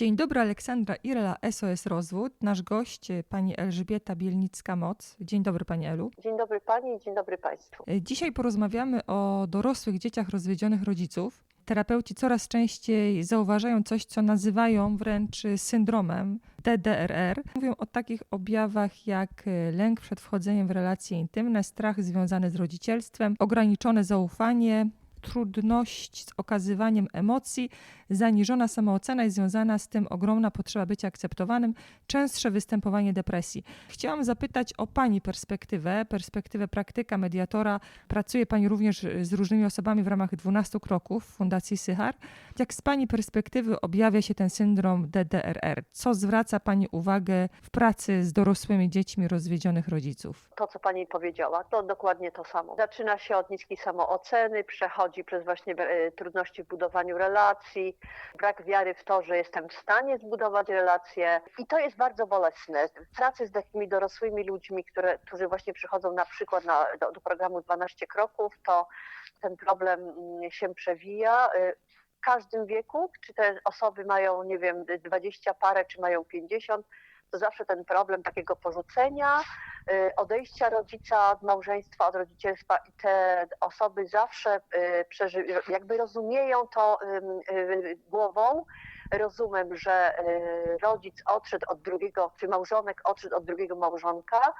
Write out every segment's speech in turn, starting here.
Dzień dobry, Aleksandra Irla, SOS Rozwód. Nasz gość, y, pani Elżbieta Bielnicka-Moc. Dzień dobry, pani Elu. Dzień dobry Pani i dzień dobry Państwu. Y, Dzisiaj porozmawiamy o dorosłych dzieciach rozwiedzionych rodziców. Terapeuci coraz częściej zauważają coś, co nazywają wręcz y, syndromem DDRR. Mówią o takich objawach jak lęk przed wchodzeniem w relacje intymne, strach związany z rodzicielstwem, ograniczone zaufanie, trudność z okazywaniem emocji, zaniżona samoocena i związana z tym ogromna potrzeba bycia akceptowanym, częstsze występowanie depresji. Chciałam zapytać o Pani perspektywę, perspektywę praktyka, mediatora. Pracuje Pani również z różnymi osobami w ramach 12 kroków Fundacji Sychar. Jak z Pani perspektywy objawia się ten syndrom DDRR? Co zwraca Pani uwagę w pracy z dorosłymi dziećmi rozwiedzionych rodziców? To, co Pani powiedziała, to dokładnie to samo. Zaczyna się od niskiej samooceny, przechodzi przez właśnie e, trudności w budowaniu relacji, brak wiary w to, że jestem w stanie zbudować relacje i to jest bardzo bolesne. W pracy z takimi dorosłymi ludźmi, które, którzy właśnie przychodzą na przykład na, do, do programu 12 kroków, to ten problem mm, się przewija. e, W każdym wieku, czy te osoby mają, nie wiem, 20 parę, czy mają 50, to zawsze ten problem takiego porzucenia, y, odejścia rodzica od małżeństwa, od rodzicielstwa i te osoby zawsze y, jakby rozumieją to y, głową, rozumem, że y, rodzic odszedł od drugiego, czy małżonek odszedł od drugiego małżonka,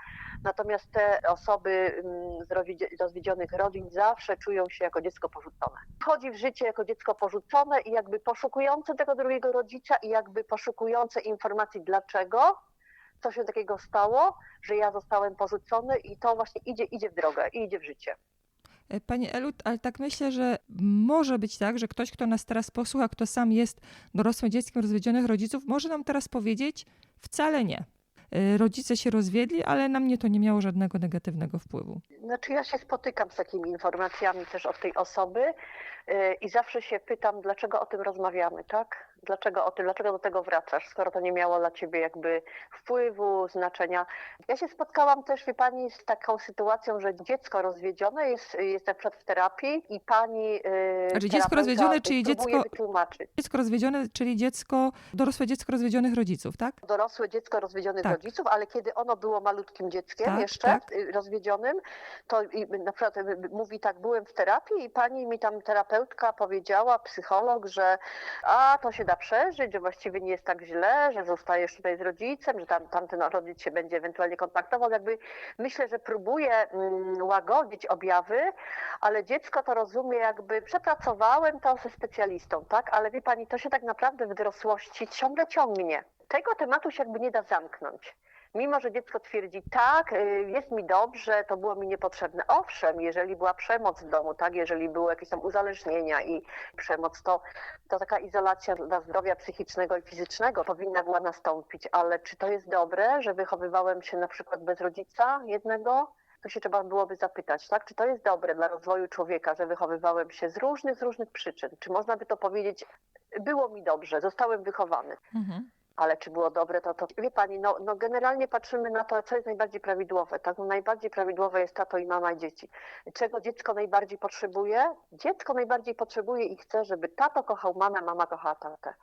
natomiast te osoby ym, z rozwiedzionych rodzin zawsze czują się jako dziecko porzucone. Wchodzi w życie jako dziecko porzucone i jakby poszukujące tego drugiego rodzica i jakby poszukujące informacji dlaczego, co się takiego stało, że ja zostałem porzucony i to właśnie idzie, idzie w drogę i idzie w życie. E, Pani Elu, ale tak myślę, że może być tak, że ktoś, kto nas teraz posłucha, kto sam jest dorosłym dzieckiem rozwiedzionych rodziców, może nam teraz powiedzieć, wcale nie. E, Rodzice się rozwiedli, ale na mnie to nie miało żadnego negatywnego wpływu. Znaczy ja się spotykam z takimi informacjami też od tej osoby yy, i zawsze się pytam, dlaczego o tym rozmawiamy, tak? Dlaczego o tym, dlaczego do tego wracasz, skoro to nie miało dla ciebie jakby wpływu, znaczenia. Ja się spotkałam też, wie pani, z taką sytuacją, że dziecko rozwiedzione jest, jest na przykład w terapii i pani yy, Znaczy dziecko rozwiedzione, czyli dziecko- wytłumaczyć. Dziecko rozwiedzione, czyli dziecko, dorosłe dziecko rozwiedzionych rodziców, tak? dorosłe dziecko rozwiedzionych Tak. rodziców, ale kiedy ono było malutkim dzieckiem Tak, jeszcze tak. y, rozwiedzionym, to na przykład y, y, mówi tak, byłem w terapii i pani mi tam terapeutka powiedziała, psycholog, że a to się da przeżyć, że właściwie nie jest tak źle, że zostajesz tutaj z rodzicem, że tam, tamten rodzic się będzie ewentualnie kontaktował. Jakby myślę, że próbuje mm, łagodzić objawy, ale dziecko to rozumie jakby przepracowałem to ze specjalistą, tak? Ale wie pani, to się tak naprawdę w dorosłości ciągle ciągnie. Tego tematu się jakby nie da zamknąć. Mimo, że dziecko twierdzi, tak, y, jest mi dobrze, to było mi niepotrzebne. Owszem, jeżeli była przemoc w domu, tak, jeżeli były jakieś tam uzależnienia i przemoc, to, to taka izolacja dla zdrowia psychicznego i fizycznego powinna była nastąpić. Ale czy to jest dobre, że wychowywałem się na przykład bez rodzica jednego? To się trzeba byłoby zapytać, tak? Czy to jest dobre dla rozwoju człowieka, że wychowywałem się z różnych, z różnych przyczyn? Czy można by to powiedzieć, było mi dobrze, zostałem wychowany? Mhm. Ale czy było dobre, to, to wie pani, no, no generalnie patrzymy na to, co jest najbardziej prawidłowe. Tak? No najbardziej prawidłowe jest tato i mama i dzieci. Czego dziecko najbardziej potrzebuje? Dziecko najbardziej potrzebuje i chce, żeby tato kochał mamę, mama kochała tatę.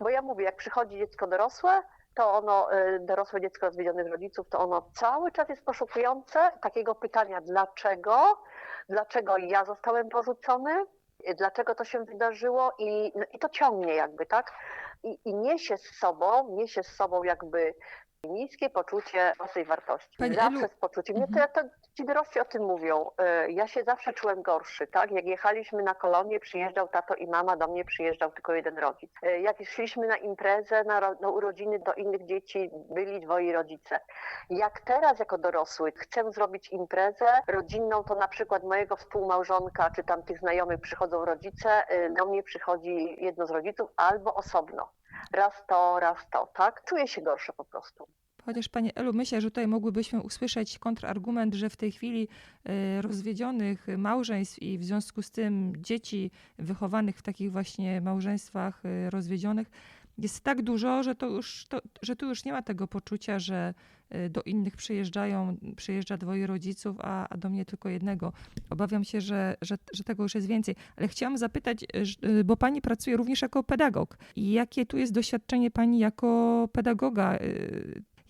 Bo ja mówię, jak przychodzi dziecko dorosłe, to ono, y, dorosłe dziecko rozwiedzionych rodziców, to ono cały czas jest poszukujące takiego pytania, dlaczego? Dlaczego ja zostałem porzucony? Dlaczego to się wydarzyło? I, no, i to ciągnie jakby, tak? i, i niesie z sobą, niesie z sobą jakby niskie poczucie własnej wartości. Pani zawsze Elu- z poczuciem. Mhm. ja- to, ci dorośli o tym mówią. Y, Ja się zawsze czułem gorszy, tak? Jak jechaliśmy na kolonię, przyjeżdżał tato i mama, do mnie przyjeżdżał tylko jeden rodzic. Y, Jak szliśmy na imprezę, na, na urodziny do innych dzieci, byli dwoi rodzice. Jak teraz jako dorosły chcę zrobić imprezę rodzinną, to na przykład mojego współmałżonka czy tam tych znajomych przychodzą rodzice, y, do mnie przychodzi jedno z rodziców albo osobno. Raz to, raz to, tak? Czuję się gorsze po prostu. Chociaż Pani Elu, myślę, że tutaj mogłybyśmy usłyszeć kontrargument, że w tej chwili e, rozwiedzionych małżeństw i w związku z tym dzieci wychowanych w takich właśnie małżeństwach e, rozwiedzionych jest tak dużo, że, to już, to, że tu już nie ma tego poczucia, że y, do innych przyjeżdżają, przyjeżdża dwoje rodziców, a, a do mnie tylko jednego. Obawiam się, że, że, że tego już jest więcej. Ale chciałam zapytać, bo pani pracuje również jako pedagog. I jakie tu jest doświadczenie pani jako pedagoga?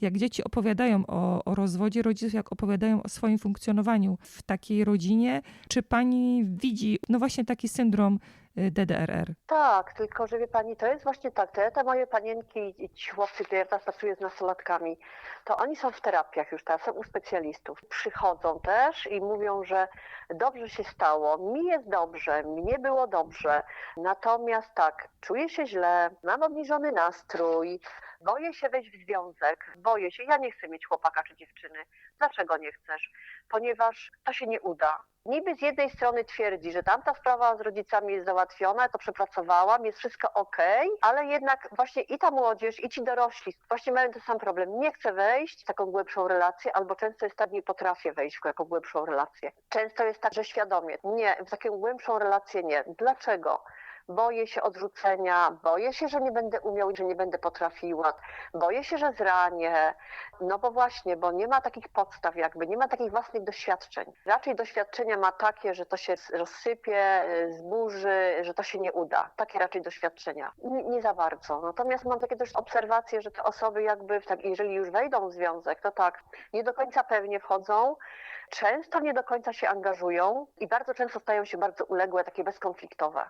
Jak dzieci opowiadają o, o rozwodzie rodziców, jak opowiadają o swoim funkcjonowaniu w takiej rodzinie, czy pani widzi, no właśnie taki syndrom DDRR? Tak, tylko że wie pani, to jest właśnie tak, te, te moje panienki i ci chłopcy, które ja teraz pracuję z nastolatkami, to oni są w terapiach już teraz, są u specjalistów. Przychodzą też i mówią, że dobrze się stało, mi jest dobrze, mnie było dobrze, natomiast tak, czuję się źle, mam obniżony nastrój, boję się wejść w związek, boję się, ja nie chcę mieć chłopaka czy dziewczyny. Dlaczego nie chcesz? Ponieważ to się nie uda. Niby z jednej strony twierdzi, że tamta sprawa z rodzicami jest załatwiona, to przepracowałam, jest wszystko ok, ale jednak właśnie i ta młodzież, i ci dorośli właśnie mają ten sam problem. Nie chcę wejść w taką głębszą relację, albo często jest tak, nie potrafię wejść w taką głębszą relację. Często jest tak, że świadomie, nie, w taką głębszą relację nie. Dlaczego? Boję się odrzucenia, boję się, że nie będę umiał, że nie będę potrafiła, boję się, że zranię. No bo właśnie, bo nie ma takich podstaw, jakby nie ma takich własnych doświadczeń. Raczej doświadczenia ma takie, że to się rozsypie, y, zburzy, że to się nie uda. Takie raczej doświadczenia. Nie, nie za bardzo. Natomiast mam takie też obserwacje, że te osoby jakby, tak, jeżeli już wejdą w związek, to tak, nie do końca pewnie wchodzą, często nie do końca się angażują i bardzo często stają się bardzo uległe, takie bezkonfliktowe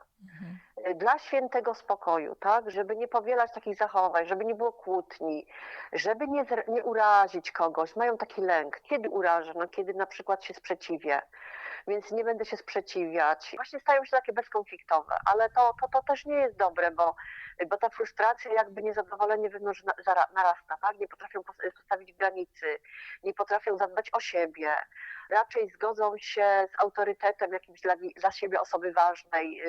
dla świętego spokoju, tak, żeby nie powielać takich zachowań, żeby nie było kłótni, żeby nie, nie urazić kogoś. Mają taki lęk. Kiedy urażę? No, kiedy na przykład się sprzeciwię. Więc nie będę się sprzeciwiać. Właśnie stają się takie bezkonfliktowe, ale to, to, to też nie jest dobre, bo, bo ta frustracja, jakby niezadowolenie wewnątrz narasta, tak? Nie potrafią pos- postawić granicy, nie potrafią zadbać o siebie. Raczej zgodzą się z autorytetem jakimś dla, dla siebie osoby ważnej,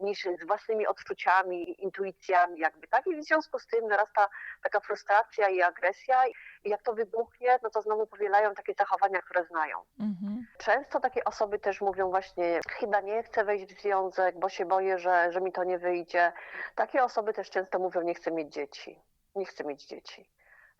niż z własnymi odczuciami, intuicjami jakby, tak? I w związku z tym narasta taka frustracja i agresja i jak to wybuchnie, no to znowu powielają takie zachowania, które znają. Mhm. Często takie osoby też mówią właśnie, chyba nie chcę wejść w związek, bo się boję, że, że mi to nie wyjdzie. Takie osoby też często mówią, nie chcę mieć dzieci. Nie chcę mieć dzieci.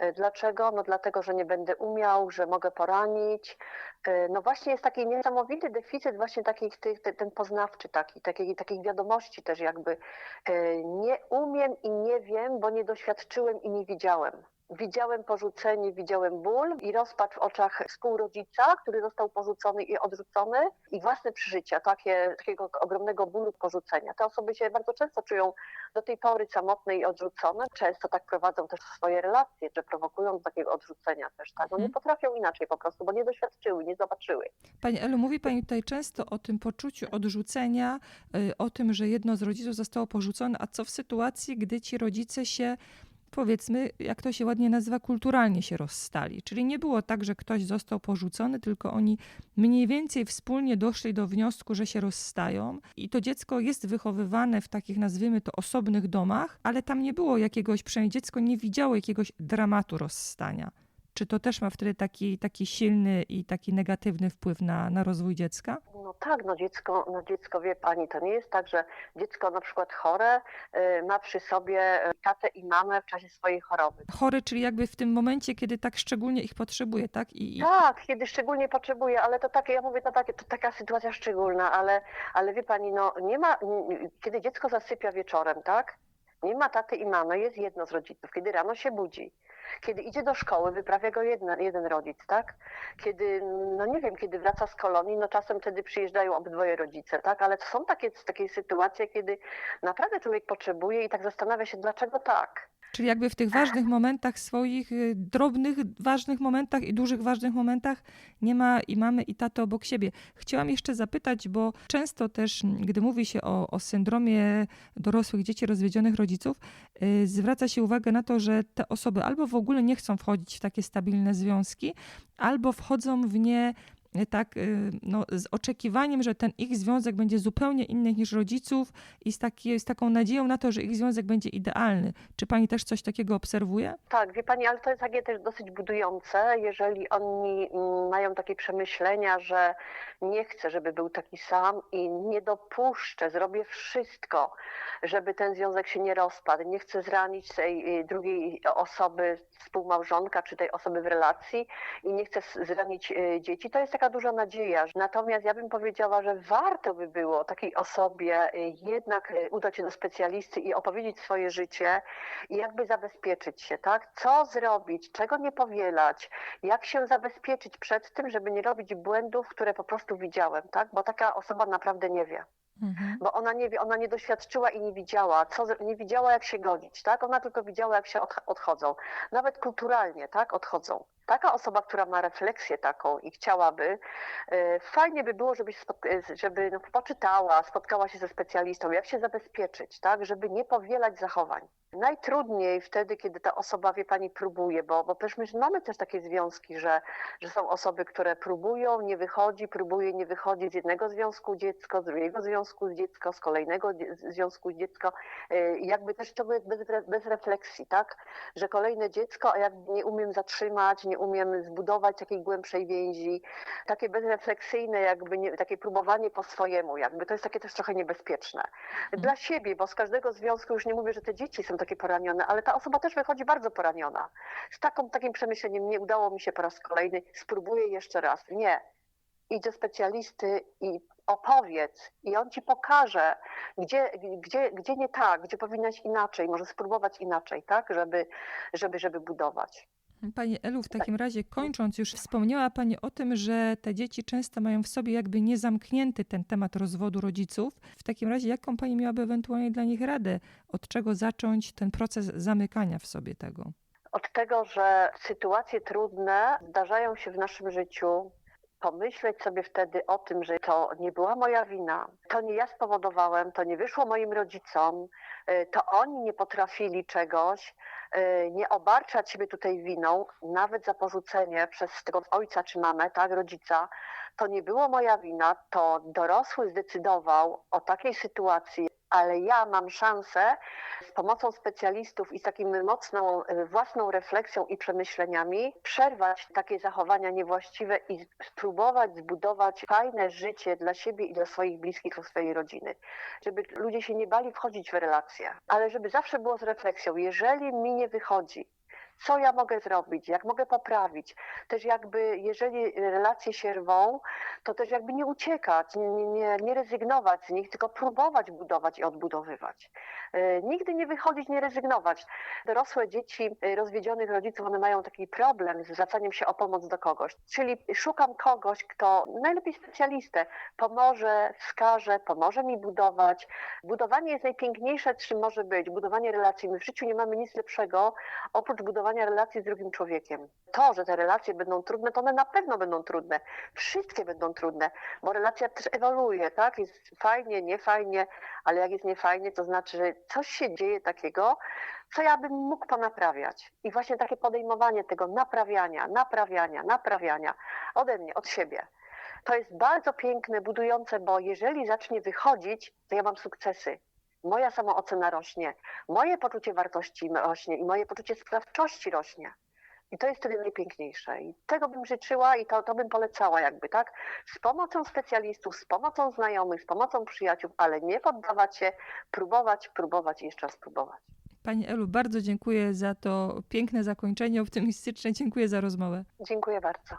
E, Dlaczego? No dlatego, że nie będę umiał, że mogę poranić. E, No właśnie jest taki niesamowity deficyt właśnie takich, tych, te- ten poznawczy taki, takich, takich wiadomości też jakby. e, Nie umiem i nie wiem, bo nie doświadczyłem i nie widziałem. Widziałem porzucenie, widziałem ból i rozpacz w oczach współrodzica, który został porzucony i odrzucony i własne przeżycia, takie, takiego ogromnego bólu porzucenia. Te osoby się bardzo często czują do tej pory samotne i odrzucone. Często tak prowadzą też swoje relacje, że prowokują do takiego odrzucenia też. Tak? No nie Mhm. potrafią inaczej po prostu, bo nie doświadczyły, nie zobaczyły. Pani Elu, mówi Pani tutaj często o tym poczuciu odrzucenia, y, o tym, że jedno z rodziców zostało porzucone, a co w sytuacji, gdy ci rodzice się, powiedzmy, jak to się ładnie nazywa, kulturalnie się rozstali. Czyli nie było tak, że ktoś został porzucony, tylko oni mniej więcej wspólnie doszli do wniosku, że się rozstają i to dziecko jest wychowywane w takich, nazwijmy to, osobnych domach, ale tam nie było jakiegoś, przynajmniej dziecko nie widziało jakiegoś dramatu rozstania. Czy to też ma wtedy taki, taki silny i taki negatywny wpływ na, na rozwój dziecka? No tak, no dziecko, no dziecko wie pani, to nie jest tak, że dziecko na przykład chore y, ma przy sobie y, tatę i mamę w czasie swojej choroby. Chory, czyli jakby w tym momencie, kiedy tak szczególnie ich potrzebuje, tak? I, Tak, kiedy szczególnie potrzebuje, ale to takie, ja mówię, to, takie, to taka sytuacja szczególna, ale, ale wie pani, no nie ma, kiedy dziecko zasypia wieczorem, tak? Nie ma taty i mamy, jest jedno z rodziców, kiedy rano się budzi. Kiedy idzie do szkoły, wyprawia go jedna, jeden rodzic, tak? Kiedy, no nie wiem, kiedy wraca z kolonii, no czasem wtedy przyjeżdżają obydwoje rodzice, tak? Ale są takie, takie sytuacje, kiedy naprawdę człowiek potrzebuje i tak zastanawia się, dlaczego tak? Czyli jakby w tych ważnych momentach swoich, y, drobnych, ważnych momentach i dużych, ważnych momentach nie ma i mamy i tato obok siebie. Chciałam jeszcze zapytać, bo często też, gdy mówi się o, o syndromie dorosłych dzieci rozwiedzionych rodziców, y, zwraca się uwagę na to, że te osoby albo w ogóle nie chcą wchodzić w takie stabilne związki, albo wchodzą w nie tak, y, no, z oczekiwaniem, że ten ich związek będzie zupełnie inny niż rodziców i z, taki, z taką nadzieją na to, że ich związek będzie idealny. Czy pani też coś takiego obserwuje? Tak, wie pani, ale to jest takie też dosyć budujące, jeżeli oni mm, mają takie przemyślenia, że nie chcę, żeby był taki sam i nie dopuszczę, zrobię wszystko, żeby ten związek się nie rozpadł. Nie chcę zranić tej y, drugiej osoby, współmałżonka czy tej osoby w relacji i nie chcę zranić y, dzieci. To jest taka duża nadzieja. Natomiast ja bym powiedziała, że warto by było takiej osobie y, jednak y, udać się do specjalisty i opowiedzieć swoje życie i jakby zabezpieczyć się, tak? Co zrobić, czego nie powielać, jak się zabezpieczyć przed tym, żeby nie robić błędów, które po prostu widziałem, tak? Bo taka osoba naprawdę nie wie Mhm. bo ona nie wie, ona nie doświadczyła i nie widziała, co, nie widziała jak się godzić, tak? Ona tylko widziała jak się odch- odchodzą. Nawet kulturalnie, tak? Odchodzą. Taka osoba, która ma refleksję taką i chciałaby, e, fajnie by było, żeby, e, żeby no, poczytała, spotkała się ze specjalistą, jak się zabezpieczyć, tak? Żeby nie powielać zachowań. Najtrudniej wtedy, kiedy ta osoba, wie pani, próbuje, bo, bo przecież my mamy też takie związki, że, że są osoby, które próbują, nie wychodzi, próbuje, nie wychodzi z jednego związku dziecko, z drugiego związku dziecko, z kolejnego związku dziecko. I Jakby też to bez, bez, bez refleksji, tak? Że kolejne dziecko, a jak nie umiem zatrzymać, nie umiem zbudować takiej głębszej więzi, takie bezrefleksyjne, jakby nie, takie próbowanie po swojemu, jakby to jest takie też trochę niebezpieczne. Dla siebie, bo z każdego związku już nie mówię, że te dzieci są takie poranione, ale ta osoba też wychodzi bardzo poraniona. Z taką, takim przemyśleniem nie udało mi się po raz kolejny, spróbuję jeszcze raz. Nie. Idź do specjalisty i opowiedz i on ci pokaże, gdzie, gdzie, gdzie nie tak, gdzie powinnaś inaczej, może spróbować inaczej, tak, żeby, żeby, żeby budować. Pani Elu, w takim razie kończąc, już wspomniała Pani o tym, że te dzieci często mają w sobie jakby niezamknięty ten temat rozwodu rodziców. W takim razie, jaką Pani miałaby ewentualnie dla nich radę? Od czego zacząć ten proces zamykania w sobie tego? Od tego, że sytuacje trudne zdarzają się w naszym życiu, pomyśleć sobie wtedy o tym, że to nie była moja wina, to nie ja spowodowałem, to nie wyszło moim rodzicom, y, to oni nie potrafili czegoś, nie obarczać siebie tutaj winą, nawet za porzucenie przez tego ojca czy mamę, tak, rodzica, to nie było moja wina, to dorosły zdecydował o takiej sytuacji, ale ja mam szansę z pomocą specjalistów i z takim mocną y, własną refleksją i przemyśleniami przerwać takie zachowania niewłaściwe i spróbować zbudować fajne życie dla siebie i dla swoich bliskich, dla swojej rodziny. Żeby ludzie się nie bali wchodzić w relacje, ale żeby zawsze było z refleksją, jeżeli mi nie wychodzi, co ja mogę zrobić, jak mogę poprawić. Też jakby, jeżeli relacje się rwą, to też jakby nie uciekać, nie, nie, nie, rezygnować z nich, tylko próbować budować i odbudowywać. E, Nigdy nie wychodzić, nie rezygnować. Dorosłe dzieci e, rozwiedzionych rodziców, one mają taki problem z zwracaniem się o pomoc do kogoś. Czyli szukam kogoś, kto, najlepiej specjalistę, pomoże, wskaże, pomoże mi budować. Budowanie jest najpiękniejsze, czym może być. Budowanie relacji. My w życiu nie mamy nic lepszego, oprócz budowania relacji z drugim człowiekiem. To, że te relacje będą trudne, to one na pewno będą trudne. Wszystkie będą trudne, bo relacja też ewoluuje, tak? Jest fajnie, niefajnie, ale jak jest niefajnie, to znaczy, że coś się dzieje takiego, co ja bym mógł ponaprawiać. I właśnie takie podejmowanie tego naprawiania, naprawiania, naprawiania ode mnie, od siebie. To jest bardzo piękne, budujące, bo jeżeli zacznie wychodzić, to ja mam sukcesy. Moja samoocena rośnie, moje poczucie wartości rośnie i moje poczucie sprawczości rośnie. I to jest wtedy najpiękniejsze. I tego bym życzyła i to, to bym polecała jakby, tak? Z pomocą specjalistów, z pomocą znajomych, z pomocą przyjaciół, ale nie poddawać się, próbować, próbować i jeszcze raz próbować. Pani Elu, bardzo dziękuję za to piękne zakończenie optymistyczne. Dziękuję za rozmowę. Dziękuję bardzo.